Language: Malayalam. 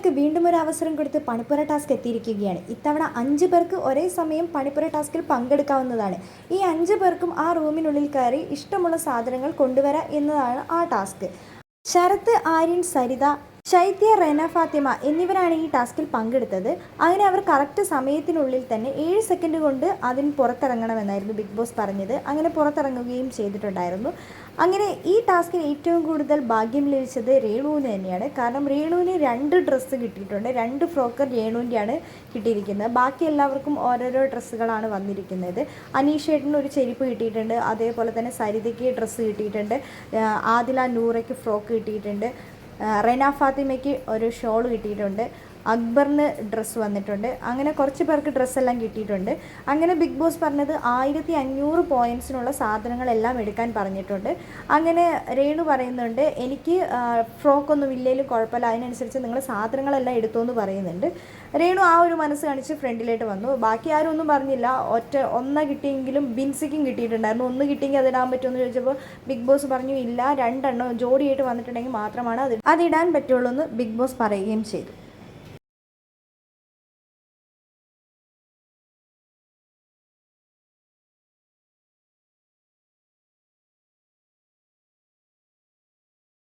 താരങ്ങൾക്ക് വീണ്ടും ഒരു അവസരം കൊടുത്ത് പണിപ്പുര ടാസ്ക് എത്തിയിരിക്കുകയാണ്. ഇത്തവണ അഞ്ച് പേർക്ക് ഒരേ സമയം പണിപ്പുര ടാസ്കിൽ പങ്കെടുക്കാവുന്നതാണ്. ഈ അഞ്ച് പേർക്കും ആ റൂമിനുള്ളിൽ കയറി ഇഷ്ടമുള്ള സാധനങ്ങൾ കൊണ്ടുവരാം എന്നതാണ് ആ ടാസ്ക്. ശരത് ആര്യൻ സരിത ശൈത്യ റെന ഫാത്തിമ എന്നിവരാണ് ഈ ടാസ്കിൽ പങ്കെടുത്തത്. അങ്ങനെ അവർ കറക്റ്റ് സമയത്തിനുള്ളിൽ തന്നെ ഏഴ് സെക്കൻഡ് കൊണ്ട് അതിന് പുറത്തിറങ്ങണമെന്നായിരുന്നു ബിഗ് ബോസ് പറഞ്ഞത്. അങ്ങനെ പുറത്തിറങ്ങുകയും ചെയ്തിട്ടുണ്ടായിരുന്നു. അങ്ങനെ ഈ ടാസ്കിന് ഏറ്റവും കൂടുതൽ ഭാഗ്യം ലഭിച്ചത് രേണുവിന് തന്നെയാണ്. കാരണം രേണുവിന് രണ്ട് ഡ്രസ്സ് കിട്ടിയിട്ടുണ്ട്. രണ്ട് ഫ്രോക്ക് രേണുവിന്റെയാണ് കിട്ടിയിരിക്കുന്നത്. ബാക്കി എല്ലാവർക്കും ഓരോരോ ഡ്രസ്സുകളാണ് വന്നിരിക്കുന്നത്. അനീഷേട്ടന് ഒരു ചെരുപ്പ് കിട്ടിയിട്ടുണ്ട്. അതേപോലെ തന്നെ സരിതയ്ക്ക് ഡ്രസ്സ് കിട്ടിയിട്ടുണ്ട്. ആദില നൂറയ്ക്ക് ഫ്രോക്ക് കിട്ടിയിട്ടുണ്ട്. റെന ഫാത്തിമയ്ക്ക് ഒരു ഷോൾ കിട്ടിയിട്ടുണ്ട്. അക്ബറിന് ഡ്രസ്സ് വന്നിട്ടുണ്ട്. അങ്ങനെ കുറച്ച് പേർക്ക് ഡ്രസ്സെല്ലാം കിട്ടിയിട്ടുണ്ട്. അങ്ങനെ ബിഗ് ബോസ് പറഞ്ഞത് ആയിരത്തി അഞ്ഞൂറ് പോയിന്റ്സിനുള്ള സാധനങ്ങളെല്ലാം എടുക്കാൻ പറഞ്ഞിട്ടുണ്ട്. അങ്ങനെ രേണു പറയുന്നുണ്ട് എനിക്ക് ഫ്രോക്കൊന്നും ഇല്ലെങ്കിലും കുഴപ്പമില്ല. അതിനനുസരിച്ച് നിങ്ങൾ സാധനങ്ങളെല്ലാം എടുത്തു എന്ന് പറയുന്നുണ്ട്. രേണു ആ ഒരു മനസ്സ് കാണിച്ച് ഫ്രണ്ടിലേക്ക് വന്നു. ബാക്കി ആരും ഒന്നും പറഞ്ഞില്ല. ഒറ്റ ഒന്ന കിട്ടിയെങ്കിലും ബിൻസിക്കും കിട്ടിയിട്ടുണ്ടായിരുന്നു. ഒന്ന് കിട്ടിയെങ്കിൽ അതിടാൻ പറ്റുമെന്ന് ചോദിച്ചപ്പോൾ ബിഗ് ബോസ് പറഞ്ഞു ഇല്ല രണ്ടെണ്ണം ജോഡിയായിട്ട് വന്നിട്ടുണ്ടെങ്കിൽ മാത്രമാണ് അത് അതിടാൻ പറ്റുള്ളൂ എന്ന് ബിഗ് ബോസ് പറയുകയും ചെയ്തു.